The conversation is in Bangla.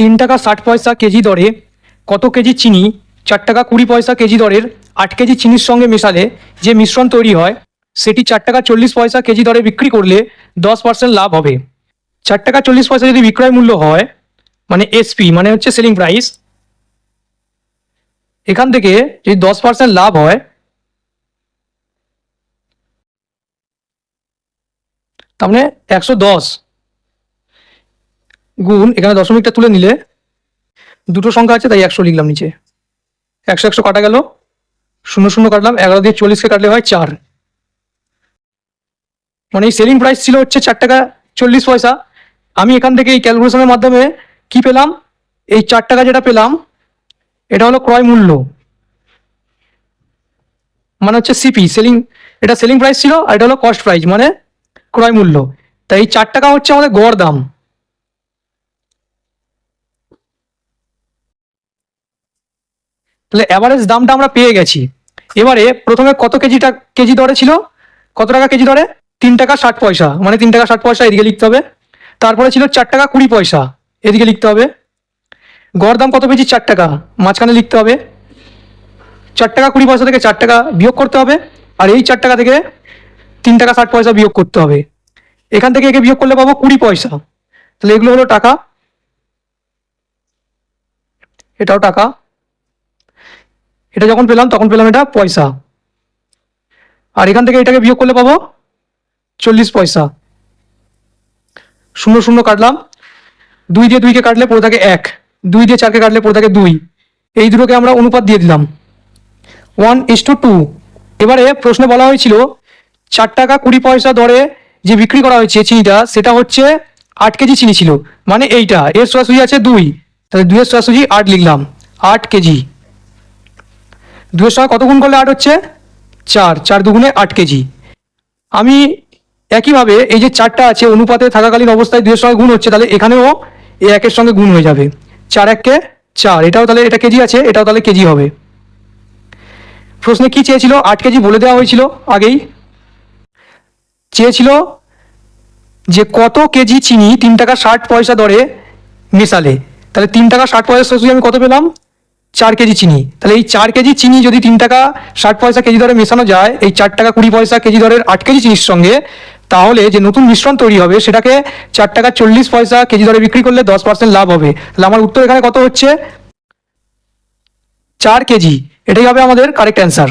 তিন টাকা ষাট পয়সা কেজি দরে, কত কেজি চিনি, চার টাকা কুড়ি পয়সা কেজি দরের আট কেজি চিনির সঙ্গে মেশালে যে মিশ্রণ তৈরি হয়, সেটি চার টাকা চল্লিশ পয়সা কেজি দরে বিক্রি করলে দশ পার্সেন্ট লাভ হবে। চার টাকা চল্লিশ পয়সা যদি বিক্রয় মূল্য হয় মানে এসপি মানে হচ্ছে সেলিং প্রাইস এখান থেকে যদি দশ পার্সেন্ট লাভ হয়, তার মানে একশো দশ গুণ, এখানে দশমিকটা তুলে নিলে দুটো সংখ্যা আছে, তাই একশো লিখলাম নিচে। একশো একশো কাটা গেল, শূন্য শূন্য কাটলাম, এগারো দিয়ে চল্লিশকে কাটলে হয় চার। মানে এই সেলিং প্রাইস ছিল হচ্ছে চার টাকা চল্লিশ পয়সা। আমি এখান থেকে এই ক্যালকুলেশনের মাধ্যমে কি পেলাম? এই চার টাকা যেটা পেলাম, এটা হলো ক্রয় মূল্য। মানে হচ্ছে সিপি সেলিং এটা সেলিং প্রাইস ছিল আর এটা হলো কস্ট প্রাইস মানে ক্রয় মূল্য। তাই এই চার টাকা হচ্ছে আমাদের গড় দাম। তাহলে অ্যাভারেজ দামটা আমরা পেয়ে গেছি। এবারে প্রথমে কত কেজিটা কেজি দরে ছিল? কত টাকা কেজি দরে? তিন টাকা ষাট পয়সা। মানে তিন টাকা ষাট পয়সা এদিকে লিখতে হবে। তারপরে ছিল চার টাকা কুড়ি পয়সা। এদিকে লিখতে হবে। গড় দাম কত পেয়েছি? চার টাকা। মাঝখানে লিখতে হবে। চার টাকা কুড়ি পয়সা থেকে চার টাকা বিয়োগ করতে হবে। আর এই চার টাকা থেকে তিন টাকা ষাট পয়সা বিয়োগ করতে হবে। এখান থেকে একে বিয়োগ করলে পাবো কুড়ি পয়সা। তাহলে এগুলো হলো টাকা। এটাও টাকা। এটা যখন পেলাম, তখন পেলাম এটা পয়সা। আর এখান থেকে এটাকে বিয়োগ করলে পাবো চল্লিশ পয়সা। শূন্য শূন্য কাটলাম। দুই দিয়ে দুইকে কাটলে পড়ে থাকে এক। দুই দিয়ে চারকে কাটলে পড়ে থাকে দুই। এই দুটোকে আমরা অনুপাত দিয়ে দিলাম। One is to two. এবারে প্রশ্নে বলা হয়েছিল, চার টাকা কুড়ি পয়সা দরে যে বিক্রি করা হয়েছে চিনিটা, সেটা হচ্ছে আট কেজি চিনি ছিল। মানে এইটা। এর সোজাসুজি আছে দুই। তাহলে দুইয়ের সোজাসুজি আট লিখলাম। আট কেজি। দুয়ের সঙ্গে কত গুণ করলে আট হচ্ছে? চার। চার দুগুণে আট কেজি। আমি একইভাবে এই যে চারটা আছে, অনুপাতে থাকাকালীন অবস্থায় দুয়ের সঙ্গে গুণ হচ্ছে, তাহলে এখানেও এ একের সঙ্গে গুণ হয়ে যাবে। চার এককে চার। এটাও তাহলে এটা কেজি আছে, এটাও তাহলে কেজি হবে। প্রশ্নে কি চেয়েছিল? আট কেজি বলে দেওয়া হয়েছিল আগেই। চেয়েছিল যে কত কেজি চিনি তিন টাকা ষাট পয়সা দরে মেশালে? তাহলে তিন টাকা ষাট পয়সা শেষে আমি কত পেলাম? চার কেজি চিনি। তাহলে এই চার কেজি চিনি যদি তিন টাকা ষাট পয়সা কেজি দরে মেশানো যায়, এই চার টাকা কুড়ি পয়সা কেজি দরের আট কেজি চিনির সঙ্গে, তাহলে যে নতুন মিশ্রণ তৈরি হবে, সেটাকে চার টাকা চল্লিশ পয়সা কেজি দরে বিক্রি করলে দশ পার্সেন্ট লাভ হবে। তাহলে আমার উত্তর এখানে কত হচ্ছে? চার কেজি। এটাই হবে আমাদের কারেক্ট অ্যান্সার